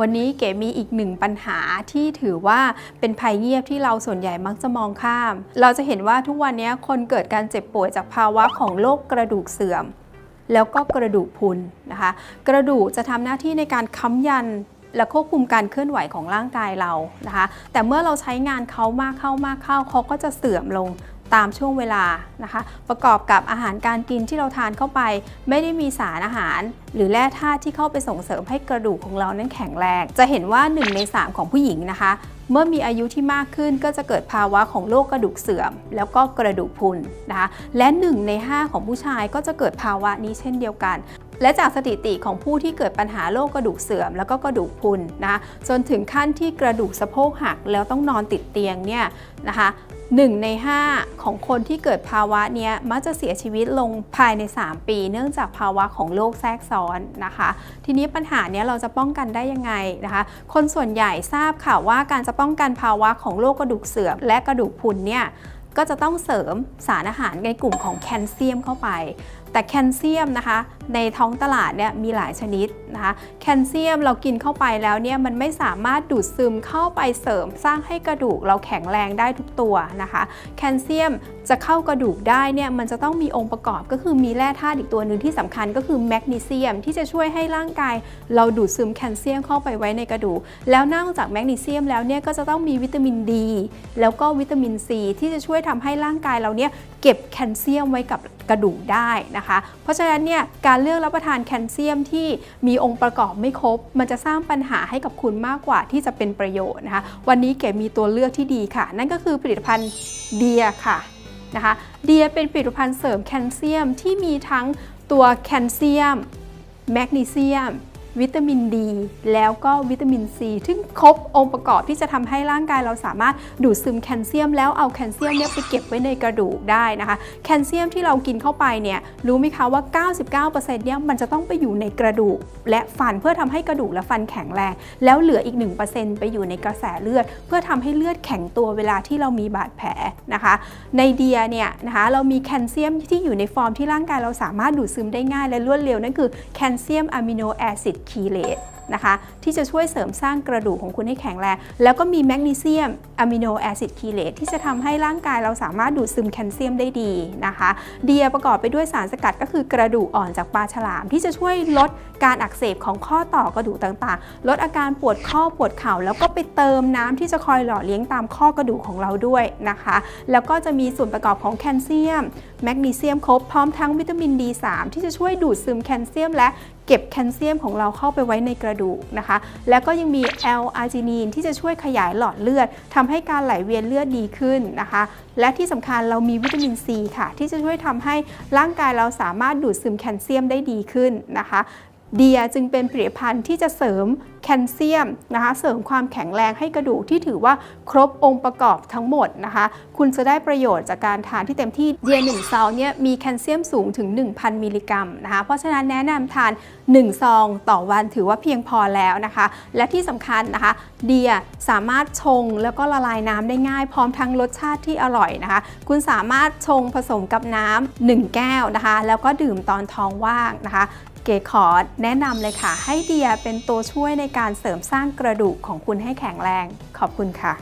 วันนี้เก๋มีอีกหนึ่งปัญหาที่ถือว่าเป็นภัยเงียบที่เราส่วนใหญ่มักจะมองข้าม เราจะเห็นว่าทุกวันนี้คนเกิดการเจ็บป่วยจากภาวะของโรคกระดูกเสื่อม แล้วก็กระดูกพุนนะคะ กระดูกจะทำหน้าที่ในการค้ำยันและควบคุมการเคลื่อนไหวของร่างกายเรานะคะ แต่เมื่อเราใช้งานเขามากเข้ามากเข้าเขาก็จะเสื่อมลง ตามช่วงเวลานะคะ ประกอบกับอาหารการกินที่เราทานเข้าไป ไม่ได้มีสารอาหาร หรือแร่ธาตุที่เข้าไปส่งเสริมให้กระดูกของเรานั้นแข็งแรง จะเห็นว่า 1 ใน 3 ของผู้หญิงนะคะ เมื่อมีอายุที่มากขึ้นก็จะเกิดภาวะของโรคกระดูกเสื่อม แล้วก็กระดูกพุนนะคะและ 1 ใน 5 ของผู้ชายก็จะเกิดภาวะนี้เช่นเดียวกันและจากสถิติของผู้ที่เกิดปัญหาโรคกระดูกเสื่อม แล้วก็กระดูกพุนนะคะจนถึงขั้นที่กระดูกสะโพกหักแล้วต้องนอนติดเตียงเนี่ยนะคะ 1 ใน 5 ของคนที่เกิดภาวะนี้มักจะเสียชีวิตลงภายใน 3 ปี เนื่องจากภาวะของโรคแทรกซ้อนนะคะ ทีนี้ปัญหาเนี้ยเราจะป้องกันได้ยังไงนะคะ คนส่วนใหญ่ทราบค่ะว่าการจะป้องกันภาวะของโรคกระดูกเสื่อมและกระดูกพรุนเนี่ย ก็จะต้องเสริมสารอาหารในกลุ่มของแคลเซียมเข้าไป แต่แคลเซียมนะคะ ในท้องตลาดเนี่ยมีหลายชนิดนะคะ แคลเซียมเรากินเข้าไปแล้วเนี่ยมันไม่สามารถดูดซึมเข้าไปเสริมสร้างให้กระดูกเราแข็งแรงได้ทุกตัวนะคะ แคลเซียมจะเข้ากระดูกได้เนี่ยมันจะต้องมีองค์ประกอบก็คือมีแร่ธาตุอีกตัวหนึ่งที่สำคัญก็คือแมกนีเซียมที่จะช่วยให้ร่างกายเราดูดซึมแคลเซียมเข้าไปไว้ในกระดูก แล้วนอกจากแมกนีเซียมแล้วเนี่ยก็จะต้องมีวิตามินดีแล้วก็วิตามินซีที่จะช่วยทำให้ร่างกายเราเนี่ยเก็บแคลเซียมไว้กับกระดูกได้นะคะ เพราะฉะนั้นเนี่ยการเลือกรับประทานแคลเซียมที่มีองค์ประกอบไม่ครบ มันจะสร้างปัญหาให้กับคุณมากกว่าที่จะเป็นประโยชน์นะคะ วันนี้เก๋มีตัวเลือกที่ดีค่ะ นั่นก็คือผลิตภัณฑ์เดียค่ะนะคะเดียเป็นผลิตภัณฑ์เสริมแคลเซียมที่มีทั้งตัวแคลเซียมแมกนีเซียม วิตามินดี แล้วก็วิตามินซีซึ่งครบองค์ประกอบที่จะทำให้ร่างกายเราสามารถดูดซึมแคลเซียม แล้วเอาแคลเซียมเนี่ยไปเก็บไว้ในกระดูกได้นะคะ แคลเซียมที่เรากินเข้าไปเนี่ยรู้ไหมคะว่า 99%เนี่ยมันจะต้องไปอยู่ในกระดูก และฟันเพื่อทำให้กระดูกและฟันแข็งแรง แล้วเหลืออีก 1%ไปอยู่ในกระแสเลือด เพื่อทำให้เลือดแข็งตัวเวลาที่เรามีบาดแผล นะคะ ในเดียเนี่ยนะคะเรามีแคลเซียมที่อยู่ในฟอร์มที่ร่างกายเราสามารถดูดซึมได้ง่ายและรวดเร็วนั่นคือแคลเซียมอะมิโนแอซิดคีเลตนะคะ ที่จะช่วยเสริมสร้างกระดูกของคุณให้แข็งแรง แล้วก็มีแมกนีเซียมอะมิโนแอซิดคีเลตที่จะทำให้ร่างกายเราสามารถดูดซึมแคลเซียมได้ดีนะคะเดียประกอบไปด้วยสารสกัดก็คือกระดูกอ่อนจากปลาฉลาม ที่จะช่วยลดการอักเสบของข้อต่อกระดูกต่างๆ ลดอาการปวดข้อปวดเข่า แล้วก็ไปเติมน้ำที่จะคอยหล่อเลี้ยงตามข้อกระดูกของเราด้วยนะคะ แล้วก็จะมีส่วนประกอบของแคลเซียม แมกนีเซียมครบพร้อมทั้งวิตามิน D3 ที่จะช่วยดูดซึมแคลเซียม และเก็บแคลเซียมของเราเข้าไปไว้ในกระดูกนะคะ แล้วก็ยังมี L อาร์จินีนที่จะช่วยขยายหลอดเลือดทำให้การไหลเวียนเลือดดีขึ้นนะคะ และที่สำคัญเรามีวิตามินซีค่ะ ที่จะช่วยทำให้ร่างกายเราสามารถดูดซึมแคลเซียมได้ดีขึ้นนะคะ เดียจึงเป็นผลิตภัณฑ์ที่จะเสริมแคลเซียมนะคะเสริมความแข็งแรงให้กระดูกที่ถือว่าครบองค์ประกอบทั้งหมดนะคะ คุณจะได้ประโยชน์จากการทานที่เต็มที่เดีย1ซองเนี่ยมีแคลเซียมสูงถึง 1,000 มิลลิกรัมนะคะเพราะฉะนั้นแนะนำทาน 1 ซองต่อวันถือว่าเพียงพอแล้วนะคะ และที่สำคัญนะคะเดียสามารถชงแล้วก็ละลายน้ำได้ง่ายพร้อมทั้งรสชาติที่อร่อยนะคะ คุณสามารถชงผสมกับน้ำ1แก้วนะคะ แล้วก็ดื่มตอนท้องว่างนะคะ เก๋ขอแนะนำเลยค่ะ ให้เดียเป็นตัวช่วยในการเสริมสร้างกระดูกของคุณให้แข็งแรง ขอบคุณค่ะ